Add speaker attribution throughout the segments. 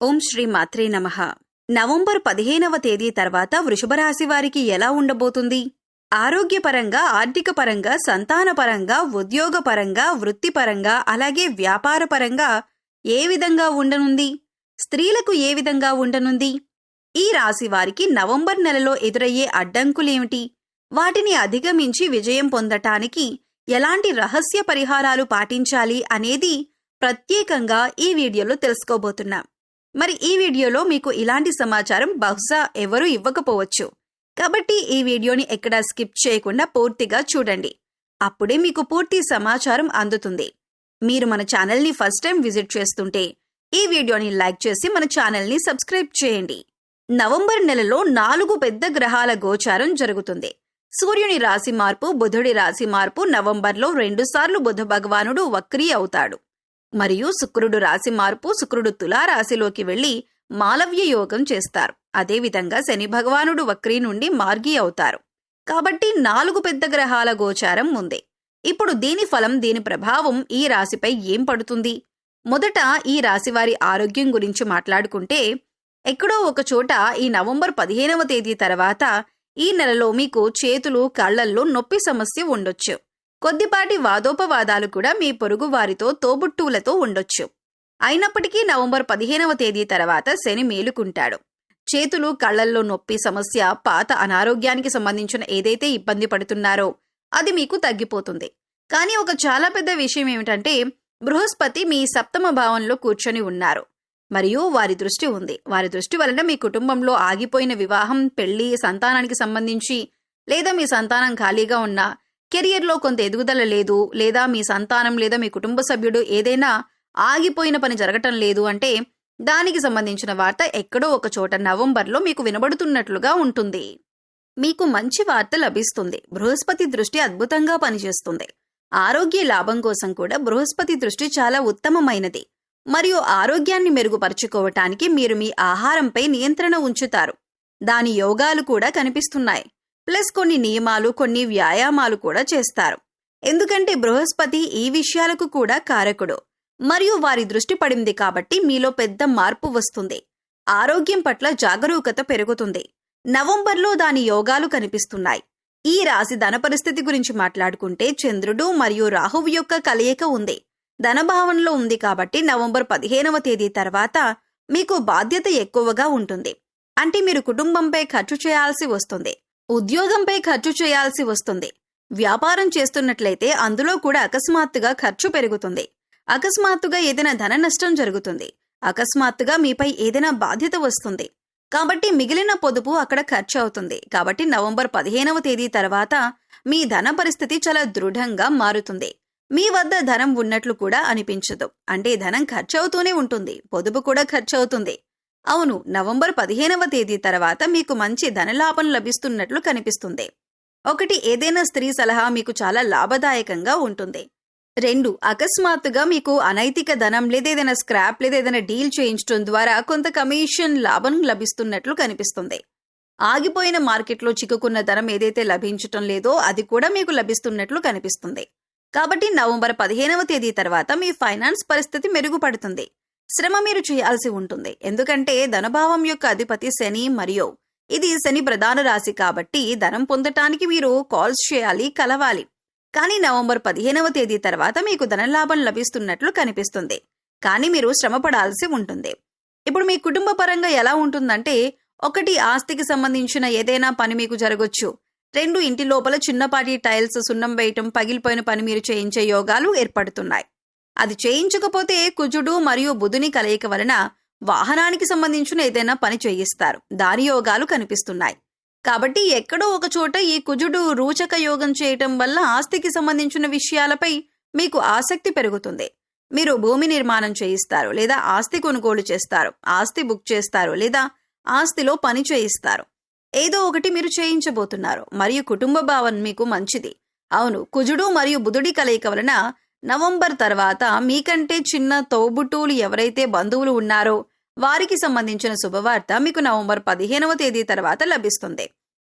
Speaker 1: ఓం శ్రీ మాత్రే నమః. నవంబర్ పదిహేనవ తేదీ తర్వాత వృషభరాశి వారికి ఎలా ఉండబోతుంది? ఆరోగ్యపరంగా ఆర్థిక పరంగా సంతానపరంగా ఉద్యోగపరంగా వృత్తిపరంగా అలాగే వ్యాపారపరంగా ఏ విధంగా ఉండనుంది? స్త్రీలకు ఏ విధంగా ఉండనుంది? ఈ రాశి వారికి నవంబర్ నెలలో ఎదురయ్యే అడ్డంకులేమిటి? వాటిని అధిగమించి విజయం పొందటానికి ఎలాంటి రహస్య పరిహారాలు పాటించాలి అనేది ప్రత్యేకంగా ఈ వీడియోలో తెలుసుకోబోతున్నాం. మరి ఈ వీడియోలో మీకు ఇలాంటి సమాచారం బహుశా ఎవరూ ఇవ్వకపోవచ్చు. కాబట్టి ఈ వీడియోని ఎక్కడా స్కిప్ చేయకుండా పూర్తిగా చూడండి. అప్పుడే మీకు పూర్తి సమాచారం అందుతుంది. మీరు మన ఛానల్ని ఫస్ట్ టైం విజిట్ చేస్తుంటే ఈ వీడియోని లైక్ చేసి మన ఛానల్ని సబ్స్క్రైబ్ చేయండి. నవంబర్ నెలలో నాలుగు పెద్ద గ్రహాల గోచారం జరుగుతుంది. సూర్యుని రాశి మార్పు బుధుడి రాశి మార్పు నవంబర్లో రెండుసార్లు బుధ భగవానుడు వక్రీ అవుతాడు. మరియు శుక్రుడు రాశి మార్పు శుక్రుడు తులా రాశిలోకి వెళ్ళి మాలవ్య యోగం చేస్తారు. అదేవిధంగా శని భగవానుడు వక్రీ నుండి మార్గి అవుతారు. కాబట్టి నాలుగు పెద్ద గ్రహాల గోచారం ఉంది. ఇప్పుడు దీని ఫలం దీని ప్రభావం ఈ రాశిపై ఏం పడుతుంది? మొదట ఈ రాశి వారి ఆరోగ్యం గురించి మాట్లాడుకుంటే ఎక్కడో ఒక చోట ఈ నవంబర్ పదిహేనవ తేదీ తర్వాత ఈ నెలలో మీకు చేతులు కళ్ళల్లో నొప్పి సమస్య ఉండొచ్చు. కొద్దిపాటి వాదోపవాదాలు కూడా మీ పొరుగు వారితో తోబుట్టువులతో ఉండొచ్చు. అయినప్పటికీ నవంబర్ పదిహేనవ తేదీ తర్వాత శని మేలుకుంటాడు. చేతులు కళ్ళల్లో నొప్పి సమస్య పాత అనారోగ్యానికి సంబంధించిన ఏదైతే ఇబ్బంది పడుతున్నారో అది మీకు తగ్గిపోతుంది. కానీ ఒక చాలా పెద్ద విషయం ఏమిటంటే బృహస్పతి మీ సప్తమ భావంలో కూర్చొని ఉన్నారు. మరియు వారి దృష్టి ఉంది. వారి దృష్టి వలన మీ కుటుంబంలో ఆగిపోయిన వివాహం పెళ్ళి సంతానానికి సంబంధించి లేదా మీ సంతానం ఖాళీగా ఉన్నా కెరియర్లో కొంత ఎదుగుదల లేదు లేదా మీ సంతానం లేదా మీ కుటుంబ సభ్యుడు ఏదైనా ఆగిపోయిన పని జరగటం లేదు అంటే దానికి సంబంధించిన వార్త ఎక్కడో ఒక చోట నవంబర్లో మీకు వినబడుతున్నట్లుగా ఉంటుంది. మీకు మంచి వార్త లభిస్తుంది. బృహస్పతి దృష్టి అద్భుతంగా పనిచేస్తుంది. ఆరోగ్య లాభం కోసం కూడా బృహస్పతి దృష్టి చాలా ఉత్తమమైనది. మరియు ఆరోగ్యాన్ని మెరుగుపరుచుకోవటానికి మీరు మీ ఆహారంపై నియంత్రణ ఉంచుతారు. దాని యోగాలు కూడా కనిపిస్తున్నాయి. ప్లస్ కొన్ని నియమాలు కొన్ని వ్యాయామాలు కూడా చేస్తారు. ఎందుకంటే బృహస్పతి ఈ విషయాలకు కూడా కారకుడు. మరియు వారి దృష్టి పడింది కాబట్టి మీలో పెద్ద మార్పు వస్తుంది. ఆరోగ్యం పట్ల జాగరూకత పెరుగుతుంది. నవంబర్లో దాని యోగాలు కనిపిస్తున్నాయి. ఈ రాశి ధన పరిస్థితి గురించి మాట్లాడుకుంటే చంద్రుడు మరియు రాహువు యొక్క కలయిక ఉంది. ధనభావనలో ఉంది కాబట్టి నవంబర్ పదిహేనవ తేదీ తర్వాత మీకు బాధ్యత ఎక్కువగా ఉంటుంది. అంటే మీరు కుటుంబంపై ఖర్చు చేయాల్సి వస్తుంది. ఉద్యోగంపై ఖర్చు చేయాల్సి వస్తుంది. వ్యాపారం చేస్తున్నట్లయితే అందులో కూడా అకస్మాత్తుగా ఖర్చు పెరుగుతుంది. అకస్మాత్తుగా ఏదైనా ధన నష్టం జరుగుతుంది. అకస్మాత్తుగా మీపై ఏదైనా బాధ్యత వస్తుంది. కాబట్టి మిగిలిన పొదుపు అక్కడ ఖర్చు అవుతుంది. కాబట్టి నవంబర్ పదిహేనవ తేదీ తర్వాత మీ ధన పరిస్థితి చాలా దృఢంగా మారుతుంది. మీ వద్ద ధనం ఉన్నట్లు కూడా అనిపించదు. అంటే ధనం ఖర్చు అవుతూనే ఉంటుంది. పొదుపు కూడా ఖర్చు అవుతుంది అవును నవంబర్ పదిహేనవ తేదీ తర్వాత మీకు మంచి ధనలాభం లభిస్తున్నట్లు కనిపిస్తుంది. ఒకటి ఏదైనా స్త్రీ సలహా మీకు చాలా లాభదాయకంగా ఉంటుంది. రెండు అకస్మాత్తుగా మీకు అనైతిక ధనం లేదా ఏదైనా స్క్రాప్ లేదా ఏదైనా డీల్ చేయించడం ద్వారా కొంత కమిషన్ లాభం లభిస్తున్నట్లు కనిపిస్తుంది. ఆగిపోయిన మార్కెట్లో చిక్కుకున్న ధనం ఏదైతే లభించటం లేదో అది కూడా మీకు లభిస్తున్నట్లు కనిపిస్తుంది. కాబట్టి నవంబర్ పదిహేనవ తేదీ తర్వాత మీ ఫైనాన్స్ పరిస్థితి మెరుగుపడుతుంది. శ్రమ మీరు చేయాల్సి ఉంటుంది. ఎందుకంటే ధనభావం యొక్క అధిపతి శని మరియు ఇది శని ప్రధాన రాశి కాబట్టి ధనం పొందటానికి మీరు కాల్స్ చేయాలి కలవాలి. కానీ నవంబర్ పదిహేనవ తేదీ తర్వాత మీకు ధనలాభం లభిస్తున్నట్లు కనిపిస్తుంది. కానీ మీరు శ్రమపడాల్సి ఉంటుంది. ఇప్పుడు మీ కుటుంబ పరంగా ఎలా ఉంటుందంటే ఒకటి ఆస్తికి సంబంధించిన ఏదైనా పని మీకు జరగొచ్చు. రెండు ఇంటి లోపల చిన్నపాటి టైల్స్ సున్నం వేయటం పగిలిపోయిన పని మీరు చేయించే యోగాలు ఏర్పడుతున్నాయి. అది చేయించకపోతే కుజుడు మరియు బుధుని కలయిక వలన వాహనానికి సంబంధించిన ఏదైనా పని చేయిస్తారు. దాని యోగాలు కనిపిస్తున్నాయి. కాబట్టి ఎక్కడో ఒక చోట ఈ కుజుడు రూచక యోగం చేయటం వల్ల ఆస్తికి సంబంధించిన విషయాలపై మీకు ఆసక్తి పెరుగుతుంది. మీరు భూమి నిర్మాణం చేయిస్తారు లేదా ఆస్తి కొనుగోలు చేస్తారు ఆస్తి బుక్ చేస్తారు లేదా ఆస్తిలో పని చేయిస్తారు. ఏదో ఒకటి మీరు చేయించబోతున్నారు. మరియు కుటుంబ భావం మీకు మంచిది. అవును కుజుడు మరియు బుధుడి కలయిక వలన నవంబర్ తర్వాత మీకంటే చిన్న తోబుట్టువులు ఎవరైతే బంధువులు ఉన్నారో వారికి సంబంధించిన శుభవార్త మీకు నవంబర్ పదిహేనవ తేదీ తర్వాత లభిస్తుంది.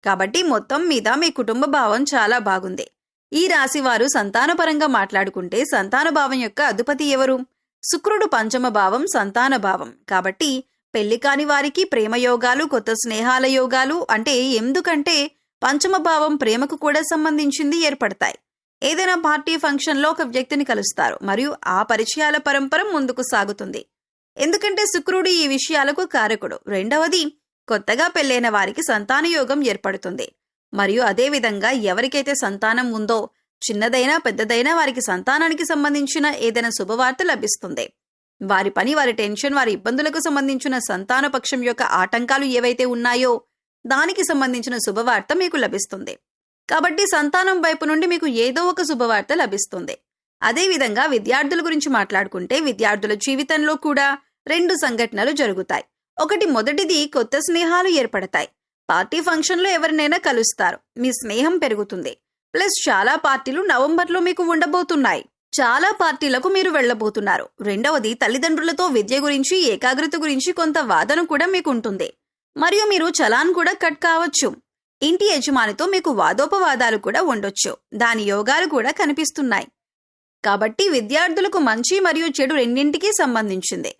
Speaker 1: కాబట్టి మొత్తం మీద మీ కుటుంబ భావం చాలా బాగుంది. ఈ రాశి వారు సంతానపరంగా మాట్లాడుకుంటే సంతాన భావం యొక్క అధిపతి ఎవరు? శుక్రుడు పంచమ భావం సంతాన భావం. కాబట్టి పెళ్ళి కాని వారికి ప్రేమ యోగాలు కొత్త స్నేహాల యోగాలు అంటే ఎందుకంటే పంచమ భావం ప్రేమకు కూడా సంబంధించింది ఏర్పడతాయి. ఏదైనా పార్టీ ఫంక్షన్లో ఒక వ్యక్తిని కలుస్తారు. మరియు ఆ పరిచయాల పరంపర ముందుకు సాగుతుంది. ఎందుకంటే శుక్రుడు ఈ విషయాలకు కారకుడు. రెండవది కొత్తగా పెళ్ళైన వారికి సంతాన యోగం ఏర్పడుతుంది. మరియు అదేవిధంగా ఎవరికైతే సంతానం ఉందో చిన్నదైనా పెద్దదైనా వారికి సంతానానికి సంబంధించిన ఏదైనా శుభవార్త లభిస్తుంది. వారి పని వారి టెన్షన్ వారి ఇబ్బందులకు సంబంధించిన సంతానపక్షం యొక్క ఆటంకాలు ఏవైతే ఉన్నాయో దానికి సంబంధించిన శుభవార్త మీకు లభిస్తుంది. కాబట్టి సంతానం వైపు నుండి మీకు ఏదో ఒక శుభవార్త లభిస్తుంది. అదేవిధంగా విద్యార్థుల గురించి మాట్లాడుకుంటే విద్యార్థుల జీవితంలో కూడా రెండు సంఘటనలు జరుగుతాయి. ఒకటి మొదటిది కొత్త స్నేహాలు ఏర్పడతాయి. పార్టీ ఫంక్షన్లో ఎవరినైనా కలుస్తారు. మీ స్నేహం పెరుగుతుంది. ప్లస్ చాలా పార్టీలు నవంబర్లో మీకు ఉండబోతున్నాయి. చాలా పార్టీలకు మీరు వెళ్ళబోతున్నారు. రెండవది తల్లిదండ్రులతో విద్య గురించి ఏకాగ్రత గురించి కొంత వాదన కూడా మీకు ఉంటుంది. మరియు మీరు చలాన్ కూడా కట్ కావచ్చు. ఇంటి యజమానితో మీకు వాదోపవాదాలు కూడా ఉండొచ్చు. దాని యోగాలు కూడా కనిపిస్తున్నాయి. కాబట్టి విద్యార్థులకు మంచి మరియు చెడు రెండింటికి సంబంధించింది.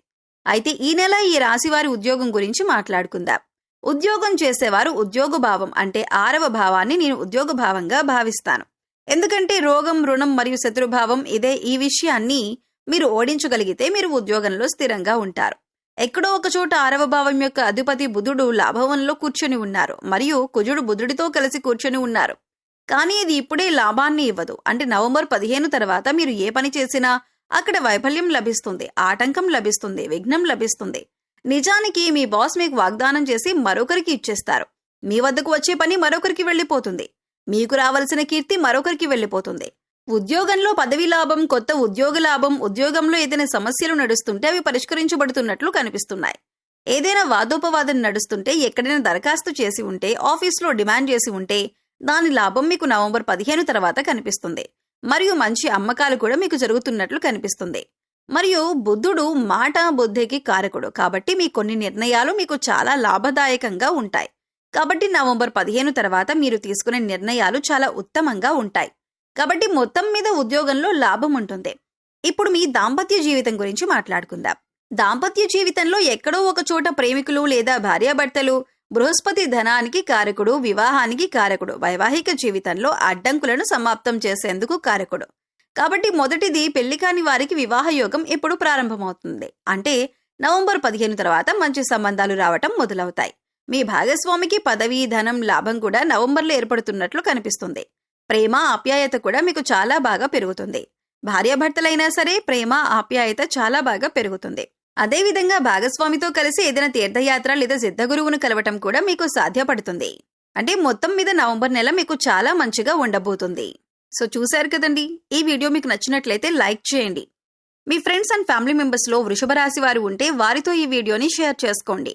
Speaker 1: అయితే ఈ నెల ఈ రాశివారి ఉద్యోగం గురించి మాట్లాడుకుందాం. ఉద్యోగం చేసేవారు ఉద్యోగ భావం అంటే ఆరవ భావాన్ని నేను ఉద్యోగ భావంగా భావిస్తాను. ఎందుకంటే రోగం రుణం మరియు శత్రుభావం ఇదే ఈ విషయాన్ని మీరు ఓడించగలిగితే మీరు ఉద్యోగంలో స్థిరంగా ఉంటారు. ఎక్కడో ఒక చోట ఆరవ భావం యొక్క అధిపతి బుధుడు లాభవంలో కూర్చొని ఉన్నారు. మరియు కుజుడు బుధుడితో కలిసి కూర్చొని ఉన్నారు. కానీ ఇది ఇప్పుడే లాభాన్ని ఇవ్వదు. అంటే నవంబర్ పదిహేను తర్వాత మీరు ఏ పని చేసినా అక్కడ వైఫల్యం లభిస్తుంది. ఆటంకం లభిస్తుంది. విఘ్నం లభిస్తుంది. నిజానికి మీ బాస్ మీకు వాగ్దానం చేసి మరొకరికి ఇచ్చేస్తారు. మీ వద్దకు వచ్చే పని మరొకరికి వెళ్ళిపోతుంది. మీకు రావలసిన కీర్తి మరొకరికి వెళ్ళిపోతుంది. ఉద్యోగంలో పదవి లాభం కొత్త ఉద్యోగ లాభం ఉద్యోగంలో ఏదైనా సమస్యలు నడుస్తుంటే అవి పరిష్కరించబడుతున్నట్లు కనిపిస్తున్నాయి. ఏదైనా వాదోపవాదం నడుస్తుంటే ఎక్కడైనా దరఖాస్తు చేసి ఉంటే ఆఫీస్లో డిమాండ్ చేసి ఉంటే దాని లాభం మీకు నవంబర్ పదిహేను తర్వాత కనిపిస్తుంది. మరియు మంచి అమ్మకాలు కూడా మీకు జరుగుతున్నట్లు కనిపిస్తుంది. మరియు బుద్ధుడు మాట బుద్ధికి కారకుడు. కాబట్టి మీ కొన్ని నిర్ణయాలు మీకు చాలా లాభదాయకంగా ఉంటాయి. కాబట్టి నవంబర్ పదిహేను తర్వాత మీరు తీసుకునే నిర్ణయాలు చాలా ఉత్తమంగా ఉంటాయి. కాబట్టి మొత్తం మీద ఉద్యోగంలో లాభం ఉంటుంది. ఇప్పుడు మీ దాంపత్య జీవితం గురించి మాట్లాడుకుందాం. దాంపత్య జీవితంలో ఎక్కడో ఒక చోట ప్రేమికులు లేదా భార్యాభర్తలు బృహస్పతి ధనానికి కారకుడు వివాహానికి కారకుడు వైవాహిక జీవితంలో అడ్డంకులను సమాప్తం చేసేందుకు కారకుడు. కాబట్టి మొదటిది పెళ్ళి కాని వారికి వివాహ యోగం ఎప్పుడు ప్రారంభమవుతుంది. అంటే నవంబర్ పదిహేను తర్వాత మంచి సంబంధాలు రావటం మొదలవుతాయి. మీ భాగస్వామికి పదవి ధనం లాభం కూడా నవంబర్లో ఏర్పడుతున్నట్లు కనిపిస్తుంది. ప్రేమ ఆప్యాయత కూడా మీకు చాలా బాగా పెరుగుతుంది. భార్యాభర్తలైనా సరే ప్రేమ ఆప్యాయత చాలా బాగా పెరుగుతుంది. అదేవిధంగా భాగస్వామితో కలిసి ఏదైనా తీర్థయాత్ర లేదా సిద్ధ గురువును కలవటం కూడా మీకు సాధ్యపడుతుంది. అంటే మొత్తం మీద నవంబర్ నెల మీకు చాలా మంచిగా ఉండబోతుంది. సో చూశారు కదండి? ఈ వీడియో మీకు నచ్చినట్లయితే లైక్ చేయండి. మీ ఫ్రెండ్స్ అండ్ ఫ్యామిలీ మెంబర్స్లో వృషభ రాశి వారు ఉంటే వారితో ఈ వీడియోని షేర్ చేసుకోండి.